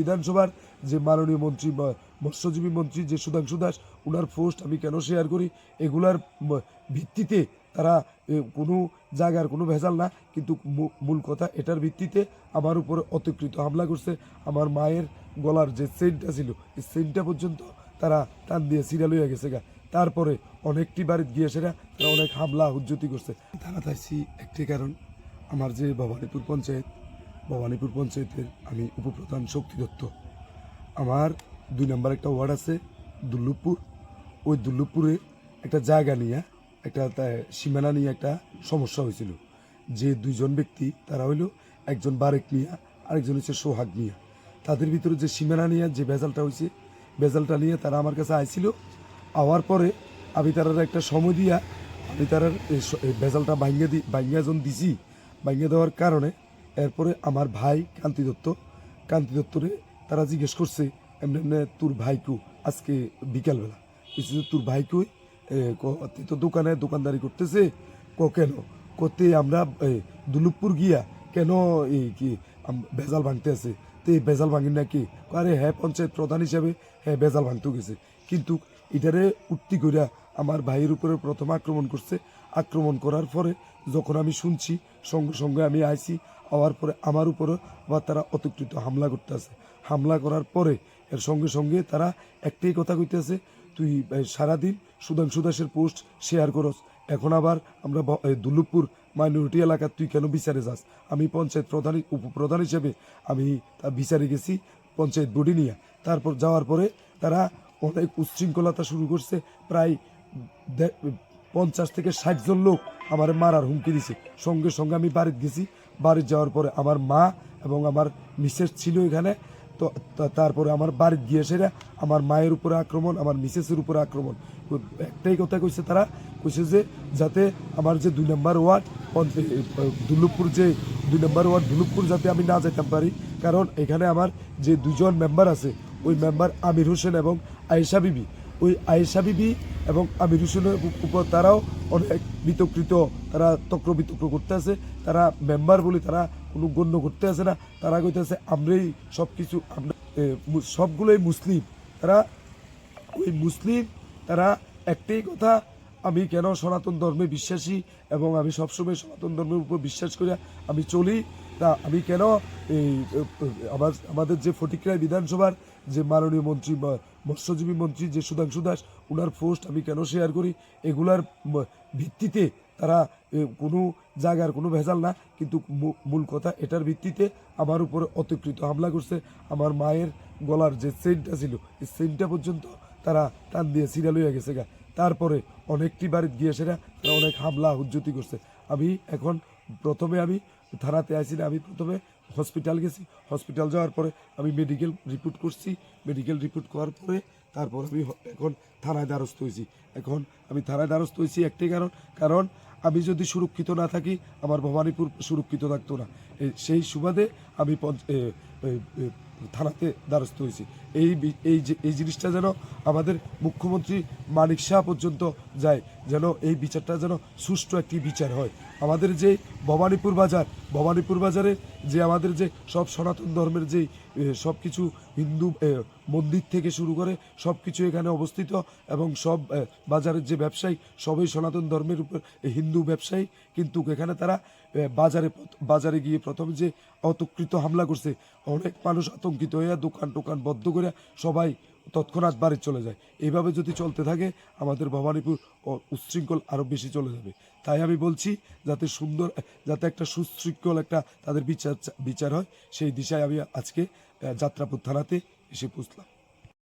বিধানসভার যে মাননীয় মন্ত্রী মৎস্যজীবী মন্ত্রী যে সুধাংশু দাস ওনার পোস্ট আমি কেন শেয়ার করি? এগুলার ভিত্তিতে তারা কোনো জায়গার কোনো ভেজাল না, কিন্তু মূল কথা এটার ভিত্তিতে আমার উপরে অতিকৃত হামলা করছে। আমার মায়ের গলার যে সেন্টটা ছিল, এই সেন্টটা পর্যন্ত তারা টান দিয়ে সিরিয়াল হয়ে গেছে গা। তারপরে অনেকটি বাড়িতে গিয়ে সেরা তারা অনেক হামলা, হুজ্জতি করছে। তারা তাইছি একটি কারণ, আমার যে ভবানীপুর পঞ্চায়েত ভবানীপুর পঞ্চায়েতের আমি উপপ্রধান শক্তি দত্ত। আমার দুই নম্বর একটা ওয়ার্ড আছে দুর্লভপুর ওই দুর্লভপুরে একটা জায়গা নিয়ে, একটা সীমানা নিয়ে একটা সমস্যা হয়েছিল। যে দুইজন ব্যক্তি, তারা হইল একজন বারেক মিয়া আরেকজন হচ্ছে সোহাগ মিয়া তাদের ভিতরে যে সীমানা নিয়ে, যে ভেজালটা হয়েছে ভেজালটা নিয়ে তারা আমার কাছে আইছিল। আওয়ার পরে আমি তারা একটা সময় দিয়া, আমি তার ভেজালটা ভাঙ্গে দি ভাঙ্গা যখন দিছি ভাঙ্গে দেওয়ার কারণে এরপরে আমার ভাই কান্তি দত্ত। কান্তি দত্তরে তারা জিজ্ঞেস করছে এমনি এমনি তোর ভাইকু আজকে বিকালবেলা? কিছু তোর ভাইকুই? তুই তো দোকানে দোকানদারি করতেছে। ক কেন? করতে আমরা এ, দুলুকপুর গিয়া কেন এই কি ভেজাল ভাঙতে আছে? তো এই ভেজাল ভাঙি নাকি আরে হ্যাঁ পঞ্চায়েত প্রধান হিসাবে হ্যাঁ ভেজাল ভাঙতে গেছে। কিন্তু এটারে উত্তি করিয়া আমার ভাইয়ের উপরে প্রথম আক্রমণ করছে। আক্রমণ করার পরে যখন আমি শুনছি সঙ্গে সঙ্গে আমি আইছি হওয়ার পরে আমার উপরে আবার তারা অতিকৃত হামলা করতে আছে হামলা করার পরে এর সঙ্গে সঙ্গে তারা একটাই কথা কইতেছে, তুই সারাদিন সুধাংশু দাসের পোস্ট শেয়ার করস। এখন আবার আমরা দুর্লভপুর মাইনরিটি এলাকা তুই কেন বিচারে যাস? আমি পঞ্চায়েত প্রধান উপপ্রধান হিসেবে আমি তা বিচারে গেছি পঞ্চায়েত বডি নিয়ে। তারপর যাওয়ার পরে তারা অনেক উচ্ছৃঙ্খলতা শুরু করছে, প্রায় পঞ্চাশ থেকে ষাট জন লোক আমার মারার হুমকি দিছে। সঙ্গে সঙ্গে আমি বাড়িতে গেছি। বাড়িতে যাওয়ার পরে আমার মা এবং আমার মিসেস ছিল এখানে। তো তারপরে আমার বাড়িতে গিয়ে সেরা আমার মায়ের উপরে আক্রমণ আমার মিসেসের উপরে আক্রমণ। একটাই কথা কইছে তারা কইছে যে যাতে আমার যে দুই নম্বর ওয়ার্ড এ, যে দুই নম্বর ওয়ার্ড দুর্লভপুর যাতে আমি না যেতে পারি। কারণ এখানে আমার যে দুজন মেম্বার আছে ওই মেম্বার আমির হোসেন এবং আয়েশা বিবি। ওই আয়েশা বিবি এবং আমির হোসেনের উপর তারাও অনেক বিতকৃত। তারা তক্র বিতক্র করতে আছে। তারা মেম্বার বলে তারা কোনো গণ্য করতে আছে না। তারা কইতেছে, আমরাই সব কিছু সবগুলোই মুসলিম। তারা ওই মুসলিম, তারা একটাই কথা, আমি কেন সনাতন ধর্মে বিশ্বাসী এবং আমি সবসময় সনাতন ধর্মের উপর বিশ্বাস করে আমি চলি? তা আমি কেন এই আমার, আমাদের যে ফটিকরায় বিধানসভার যে মাননীয় মন্ত্রী মৎস্যজীবী মন্ত্রী যে সুধাংশু দাস ওনার পোস্ট আমি কেন শেয়ার করি? এগুলার ভিত্তিতে তারা কোনো জায়গার কোনো ভেজাল না, কিন্তু মূল কথা এটার ভিত্তিতে আমার উপরে অতিকৃত হামলা করছে। আমার মায়ের গলার যে সেন্টটা ছিল, এই সেন্টটা পর্যন্ত তারা টান দিয়ে সিরিয়াল হয়ে গেছে গা। তারপরে অনেকটি বাড়িতে গিয়ে সেরা তারা অনেক হামলা, হুজ্জতি করছে। আমি এখন প্রথমে আমি থানাতে আসি না, আমি প্রথমে হসপিটাল গেছি, হসপিটাল যাওয়ার পরে আমি মেডিকেল রিপোর্ট করছি মেডিকেল রিপোর্ট করার পরে তারপর আমি এখন থানায় দ্বারস্থ হয়েছি। এখন আমি থানায় দ্বারস্থ হয়েছি একটাই কারণ কারণ আমি যদি সুরক্ষিত না থাকি, আমার ভবানীপুর সুরক্ষিত থাকতো না। সেই সুবাদে আমি থানাতে দ্বারস্থ হয়েছি। এই এই যে, এই জিনিসটা যেন আমাদের মুখ্যমন্ত্রী মানিক শাহ পর্যন্ত যায়, যেন এই বিচারটা যেন সুষ্ঠু একটি বিচার হয়। আমাদের যে ভবানীপুর বাজার, ভবানীপুর বাজারে যে আমাদের যে সব সনাতন ধর্মের যে সব কিছু হিন্দু মন্দির থেকে শুরু করে সব কিছু এখানে অবস্থিত এবং সব বাজারের যে ব্যবসায়ী, সবই সনাতন ধর্মের উপর হিন্দু ব্যবসায়ী। কিন্তু এখানে তারা বাজারে বাজারে গিয়ে প্রথম যে অতকৃত হামলা করছে অনেক মানুষ আতঙ্কিত হইয়া দোকান টোকান বদ্ধ করে সবাই তৎক্ষণাৎ বাড়ি চলে যায়। এইভাবে যদি চলতে থাকে, আমাদের ভবানীপুর উচ্ছৃঙ্খল আরও বেশি চলে যাবে। তাই আমি বলছি, যাতে সুন্দর, যাতে একটা সুশৃঙ্খল একটা তাদের বিচার বিচার হয়, সেই দিশায় আমি আজকে যাত্রাপুর থানাতে এসে পৌঁছলাম।